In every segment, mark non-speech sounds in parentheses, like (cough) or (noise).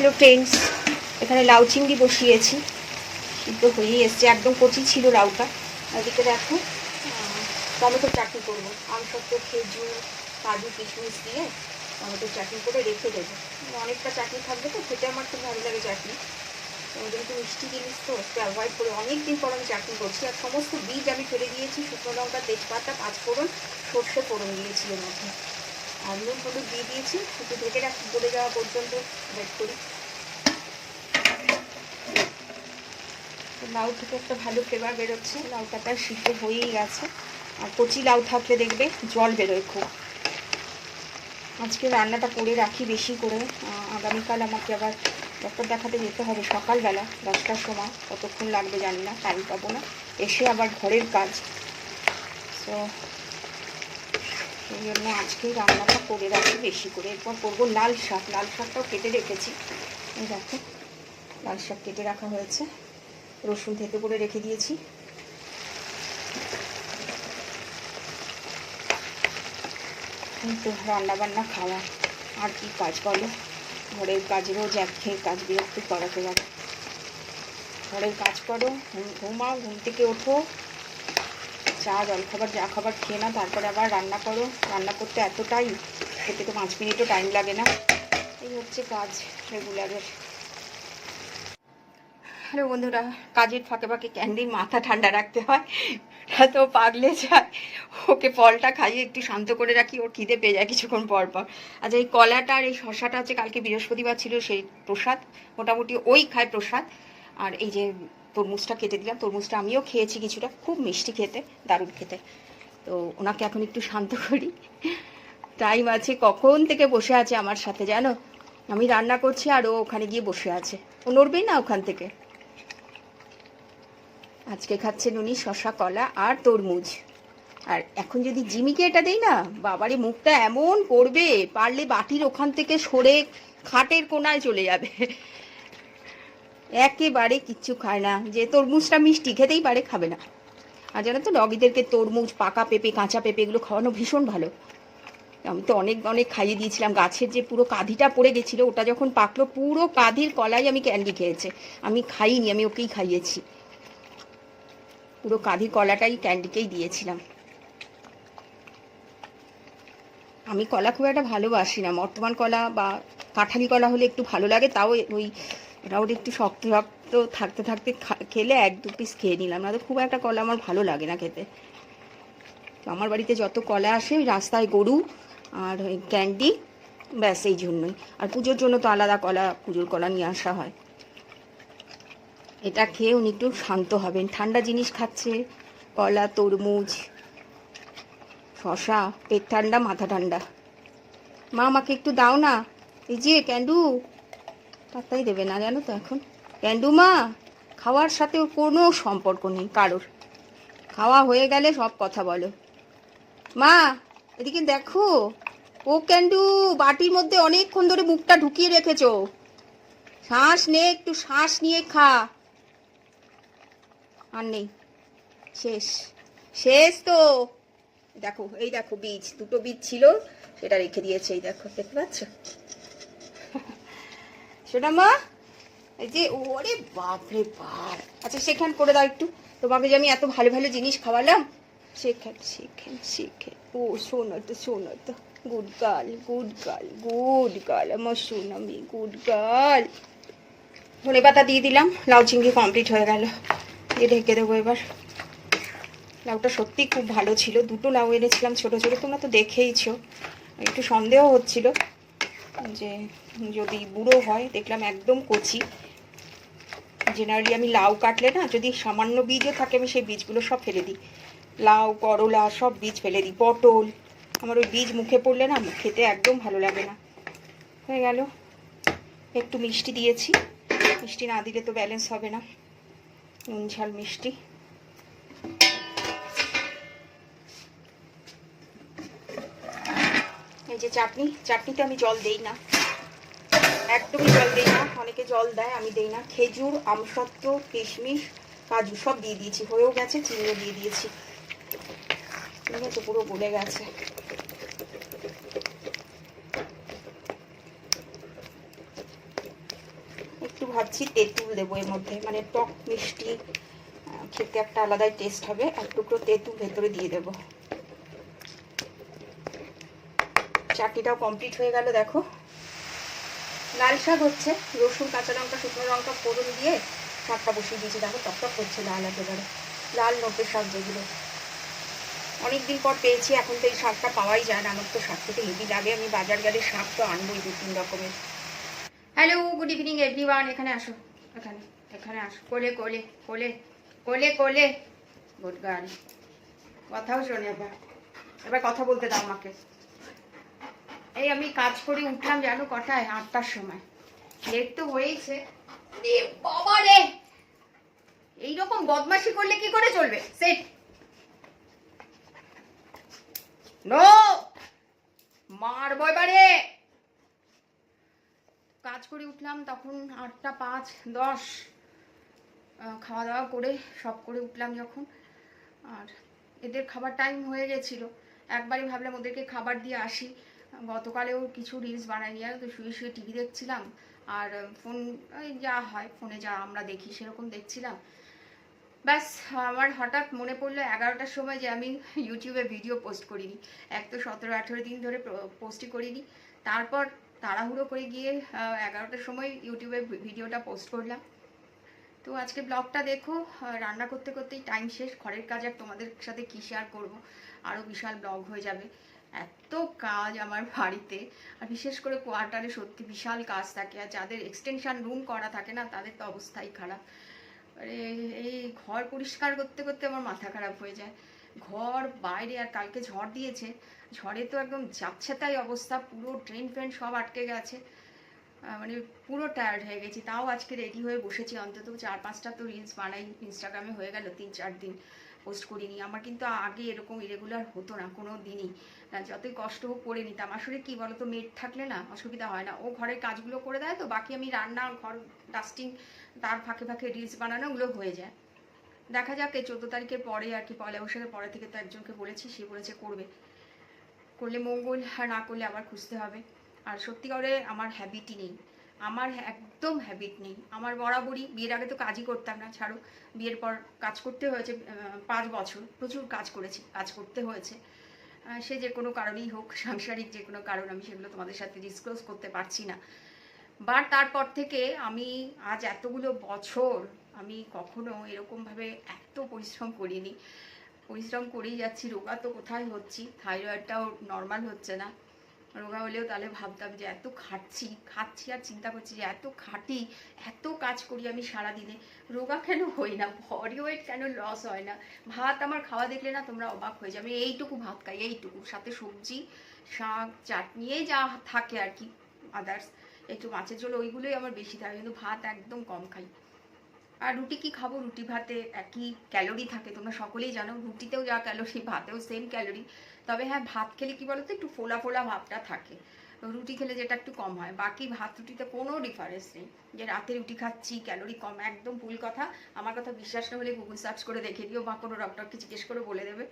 Hello friends এখানে লাউ চিংড়ি বসিয়েছি। সিদ্ধ হয়েই এসছে একদম কচি ছিল লাউটা। এদিকে দেখো আহ, টমেটোর চাটনি করব। আমসত্ব খেজুর কাজু কিশমিশ দিয়ে টমেটোর চাটনি করে রেখে দেবো। অনেকটা চাটনি থাকবে তো খেতে আমার খুব ভালো লাগে চাটনি। একটু মিষ্টি জিনিস তো একটু অ্যাভয়েড করে অনেক দিন পর আমি চাটনি করছি। আর সমস্ত বীজ আমি ফেলে দিয়েছি শুকনো লঙ্কা তেজপাতা পাঁচফোড়ন সর্ষে ফোড়ন দিয়েছি এর মধ্যে। আর নুন হলুদ দিয়ে দিয়েছি একটু ঢেকে রাখি গলে যাওয়া পর্যন্ত ওয়েট করি। লাউ থেকে একটা ভালো ফ্লেভার বেরোচ্ছে, লাউটা তার সিদ্ধ হয়েই গেছে। আর কচি লাউ থাকলে দেখবে জল বেরোয় খুব। আজকে রান্নাটা করে রাখি বেশি করে আগামীকাল আমাকে আবার ডক্টর দেখাতে যেতে হবে সকালবেলা, দশটার সময়, কতক্ষণ লাগবে জানি না টাইম পাবো না। এসে আবার ঘরের কাজ। তো সেই জন্য আজকে রান্নাটা করে রাখি বেশি করে। এরপর করব লাল শাক। লাল শাকটাও কেটে রেখেছি। দেখো, লাল শাক কেটে রাখা হয়েছে। রসুন থেতে করে রেখে দিয়েছি। এই তো রান্না বান্না খাওয়া। আর কি কাজ বলো? ঘরের কাজ রোজ একঘেয়ে কাজ, বিরক্তি করাতে পারে। ঘরের কাজ করো, ঘুম- ঘুমাও, ঘুম থেকে ওঠো। চা, জলখাবার, যা খাবার খেয়ে না তারপরে আবার রান্না করো। রান্না করতে এত টাইম খেতে তো পাঁচ মিনিটও টাইম লাগে না। এই হচ্ছে কাজ রেগুলারের। হ্যালো বন্ধুরা, কাজের ফাঁকে ফাঁকে ক্যান্ডির মাথা ঠান্ডা রাখতে হয়। তো পাগলে যায়। ওকে ফলটা খাইয়ে একটু শান্ত করে রাখি, ওর খিদে পেয়ে যায় কিছুক্ষণ পর পর। আচ্ছা এই কলাটা আর এই শশাটা হচ্ছে কালকে বৃহস্পতিবার ছিল, সেই প্রসাদ। মোটামুটি ওই খায় প্রসাদ। আর এই যে তরমুজটা কেটে দিলাম। তরমুজটা আমিও খেয়েছি কিছুটা, খুব মিষ্টি খেতে, দারুণ খেতে। তো ওনাকে এখন একটু শান্ত করি। টাইম আছে কখন থেকে বসে আছে আমার সাথে জানো? আমি রান্না করছি আর ও ওখানে গিয়ে বসে আছে। ও নড়বেই না ওখান থেকে? আজকে খাচ্ছে নুনি শশা, কলা আর তরমুজ। আর এখন যদি জিমিকে এটা দেই না, বাবারে মুখটা এমন করবে, পারলে বাটির ওখান থেকে সরে খাটের কোনায় চলে যাবে। একেবারে কিচ্ছু খায় না। যে তরমুজটা মিষ্টি, খেতেই পারে, খাবে না। আর জানো তো ডগিদেরকে তরমুজ, পাকা পেঁপে, কাঁচা পেঁপে এগুলো খাওয়ানো ভীষণ ভালো। আমি তো অনেক অনেক খাইয়ে দিয়েছিলাম। গাছের যে পুরো কাঁধিটা পড়ে গেছিল, ওটা যখন পাকলো, পুরো কাঁধির কলাই আমি ক্যান্ডি খেয়েছে। আমি খাইনি, আমি ওকেই খাইয়েছি। পুরো কাঁধির কলাটাই ক্যান্ডিকেই দিয়েছিলাম। আমি কলা খুব একটা ভালোবাসি না। বর্তমান কলা বা কাঁঠালি কলা হলে একটু ভালো লাগে, তাও ওই মোটামুটি একটু শক্ত শক্ত থাকতে থাকতে খেলে এক দু পিস খেয়ে নিলাম। না তো খুব একটা কলা আমার ভালো লাগে না খেতে। তো আমার বাড়িতে যত কলা আসে, ওই রাস্তায় গরু আর ওই ক্যান্ডি, ব্যাস এই জন্যই। আর পুজোর জন্য তো আলাদা কলা, পুজোর কলা নিয়ে আসা হয়। এটা খেয়ে উনি একটু শান্ত হবেন। ঠান্ডা জিনিস খাচ্ছে, কলা, তরমুজ শশা পেট ঠান্ডা, মাথা ঠান্ডা। মা, আমাকে একটু দাও না। এই যে, ক্যান্ডু। পাত্তাই দেবে না, জানো তো এখন। ক্যান্ডু মা খাওয়ার সাথে কোনো সম্পর্ক নেই কারোর। খাওয়া হয়ে গেলে সব কথা বলো। মা, এদিকে দেখো, ও ক্যান্ডু, বাটির মধ্যে অনেকক্ষণ ধরে মুখটা ঢুকিয়ে রেখেছো। শ্বাস নে, একটু শ্বাস নিয়ে খা। আর নেই। শেষ। শেষ তো। দেখো, এই দেখো বীজ, দুটো বীজ ছিল, সেটা রেখে দিয়েছে, এই দেখো, দেখতে পাচ্ছ? সেটা মা এই যে, ওরে বাপরে বাপ। আচ্ছা সেখান করে দাও একটু। তোমাকে যে আমি এত ভালো ভালো জিনিস খাওয়ালাম শেখেন শেখেন শেখেন ও, শোনো তো শোনো তো। Good girl good girl good girl আমার সোনামি গুড গার্ল ধনে পাতা দিয়ে দিলাম, লাউ চিংড়ি কমপ্লিট হয়ে গেল। দিয়ে ঢেকে দেবো এবার। লাউটা সত্যি খুব ভালো ছিল। দুটো লাউ এনেছিলাম ছোটো ছোটো, তোমরা তো দেখেইছো। একটু সন্দেহ হচ্ছিল। যে যদি বুড়ো হয়, দেখলাম একদম কচি। জেনারেলি আমি লাউ কাটলে না, যদি সামান্য বীজও থাকে, আমি সেই বীজগুলো সব ফেলে দিই। লাউ, করলা, সব বীজ ফেলে দিই। পটল, আমার ওই বীজ মুখে পড়লে না, খেতে একদম ভালো লাগে না। হয়ে গেল। একটু মিষ্টি দিয়েছি। মিষ্টি না দিলে তো ব্যালেন্স হবে না। নুন, ঝাল, মিষ্টি। যে চাটনি, চাটনিতে আমি জল দেই না। একদমই জল দেই না, অনেকে জল দেয়, আমি দেই না। খেজুর আমসত্ত্ব কিশমিশ, কাজু সব দিয়ে দিয়েছি, হয়েও গেছে, চিনিও দিয়ে দিয়েছি। ঠিক আছে পুরো গলে গেছে। একটু ভাবছি তেঁতুল দেবো এর মধ্যে মানে টক মিষ্টি খেতে একটা আলাদাই টেস্ট হবে। এক টুকরো তেঁতুল ভেতরে দিয়ে দেবো। চাটনিটাও কমপ্লিট হয়ে গেল, দেখো। লাল শাক হচ্ছে, রসুন, কাঁচা লঙ্কা, শুকনো লঙ্কা, ফোড়ন দিয়ে শাকটা বসিয়ে দিয়েছি। দেখো টকটক করছে লাল একেবারে। লাল নোটের শাক যেগুলো। অনেকদিন পর পেয়েছি, এখন তো এই শাকটা পাওয়াই যায় না। আমার তো শাক থেকে হেভি লাগে। আমি বাজার গেলে শাক তো আনবোই দু তিন রকমের। হ্যালো গুড ইভিনিং এভরিওয়ান এখানে আসো। এখানে এখানে আসো। কোলে কোলে কোলে কোলে কোলে। Good girl. কথাও শোনে এবার এবার কথা বলতে দাও আমাকে। এই আমি কাজ করে উঠলাম জানো কটায়? আটটার সময়। লেট তো হয়েইছে। এইরকম বদমাশি করলে কি করে চলবে? সেট নো মারবো এবারে! কাজ করে উঠলাম, তখন আটটা পাঁচ, দশ খাওয়া দাওয়া করে, সব করে উঠলাম যখন। আর এদের খাবার টাইম হয়ে গেছিল। একবারই ভাবলাম ওদেরকে খাবার দিয়ে আসি। গতকালেও কিছু রিলস বানাইনি আর তো শুয়ে শুয়ে টিভি দেখছিলাম। আর ফোন যা হয় ফোনে যা আমরা দেখি সেরকম দেখছিলাম। ব্যাস, আমার হঠাৎ মনে পড়ল এগারোটার সময় যে আমি ইউটিউবে ভিডিও পোস্ট করিনি। এক তো সতেরো, আঠেরো দিন ধরে পোস্টই করিনি। তারপর তাড়াহুড়ো করে গিয়ে এগারোটার সময় ইউটিউবে ভিডিওটা পোস্ট করলাম। তো আজকে ব্লগটা দেখো রান্না করতে করতেই টাইম শেষ। ঘরের কাজ আর তোমাদের সাথে কী শেয়ার করব? আরও বিশাল ব্লগ হয়ে যাবে। এত কাজ আমার বাড়িতে, আর বিশেষ করে কোয়ার্টারে সত্যি বিশাল কাজ থাকে, আর যাদের এক্সটেনশন রুম করা থাকে না, তাদের তো অবস্থাই খারাপ। আরে, এই ঘর পরিষ্কার করতে করতে আমার মাথা খারাপ হয়ে যায়। ঘর, বাইরে, আর কালকে ঝড় দিয়েছে, ঝড়ে তো একদম যাচ্ছে তাই অবস্থা, পুরো ট্রেন ফ্রেন সব আটকে গেছে। মানে পুরো টায়ার্ড হয়ে গেছি, তাও আজকে রেডি হয়ে বসেছি, অন্তত চার পাঁচটা তো রিলস বানাই ইনস্টাগ্রামে হয়ে গেল তিন চার দিন। পোস্ট করিনি। আমার কিন্তু আগে এরকম ইরেগুলার হতো না, কোনো দিনই। যতই কষ্ট হোক করে নিতাম। আসলে কি বলতো মেড থাকলে না অসুবিধা হয় না। ও ঘরের কাজগুলো করে দেয় তো, বাকি আমি রান্না, ঘর ডাস্টিং তার ফাঁকে ফাঁকে রিলস বানানো ওগুলো হয়ে যায়। দেখা যাক, এই চোদ্দ তারিখের পরে আর কি পয়লা বৈশাখের পরে থেকে তো একজনকে বলেছি, সে বলেছে করবে। করলে মঙ্গল না করলে আবার খুঁজতে হবে। আর সত্যি করে আমার হ্যাবিটই নেই। আমার একদম হ্যাবিট নেই। আমার বরাবরই বিয়ের আগে তো কাজই করতাম না, ছাড়ো। বিয়ের পর কাজ করতে হয়েছে পাঁচ বছর। প্রচুর কাজ করেছি, কাজ করতে হয়েছে। সে যে কোনো কারণেই হোক, (laughs) সাংসারিক যে কোনো কারণ, আমি সেগুলো তোমাদের সাথে ডিসক্লোজ করতে পারছি না। বাট তারপর থেকে আমি আজ এতগুলো বছর আমি কখনো এরকমভাবে এত পরিশ্রম করিনি। পরিশ্রম করেই যাচ্ছি, রোগা তো কোথায় হচ্ছি? থাইরয়েডটাও নর্মাল হচ্ছে না। রোগা হলেও তাহলে ভাবতাম যে এত খাটছি খাচ্ছি আর চিন্তা করছি যে এত খাটি, এত কাজ করি আমি সারাদিনে। রোগা কেন হই না? বডি ওয়েট কেন লস হয় না? ভাত আমার খাওয়া দেখলে না তোমরা অবাক হয়ে যাবে। এইটুকু ভাত খাই, এইটুকু। সাথে সবজি, শাক, চাটনি, এই যা থাকে আর কি আদার্স একটু মাছের ঝোল, ওইগুলোই আমার বেশি থাকে, কিন্তু ভাত একদম কম খাই। আর রুটি কি খাব? রুটি, ভাতে একই ক্যালোরি থাকে। তোমরা সকলেই জানো, রুটিতেও যা ক্যালোরি ভাতেও সেম ক্যালোরি তবে হ্যাঁ ভাত খেলে কি বলতো? একটু ফোলা ফোলা ভাবটা থাকে। রুটি খেলে যেটা একটু কম হয়। বাকি ভাত, রুটিতে কোনো ডিফারেন্স নেই। যে রাতে রুটি খাচ্ছি ক্যালোরি কম, একদম ভুল কথা। আমার কথা বিশ্বাস না হলে গুগল সার্চ করে দেখে দিও বা কোনো ডক্টরকে জিজ্ঞেস করে বলে দেবে।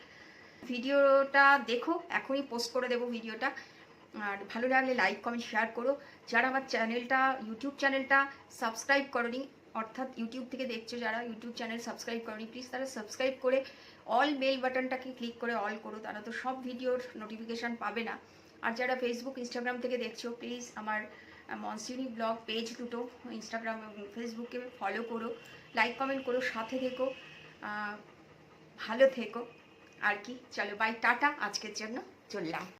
ভিডিওটা দেখো, এখনই পোস্ট করে দেবো ভিডিওটা। আর ভালো লাগলে লাইক কমেন্ট শেয়ার করো। যারা আমার চ্যানেলটা ইউটিউব চ্যানেলটা সাবস্ক্রাইব করনি অর্থাৎ ইউটিউব থেকে দেখছ যারা ইউটিউব চ্যানেল সাবস্ক্রাইব করনি প্লিজ তারা সাবস্ক্রাইব করে অল বেল বাটনটাকে ক্লিক করে অল করো, তারা তো সব ভিডিওর নোটিফিকেশান পাবে না। আর যারা ফেসবুক ইনস্টাগ্রাম থেকে দেখছ প্লিজ আমার মনসিউনি ব্লগ পেজ দুটো ইনস্টাগ্রাম ফেসবুকে ফলো করো লাইক কমেন্ট করো, সাথে থেকো ভালো থেকো। আর কি, চলো বাই টাটা, আজকের জন্য চললাম।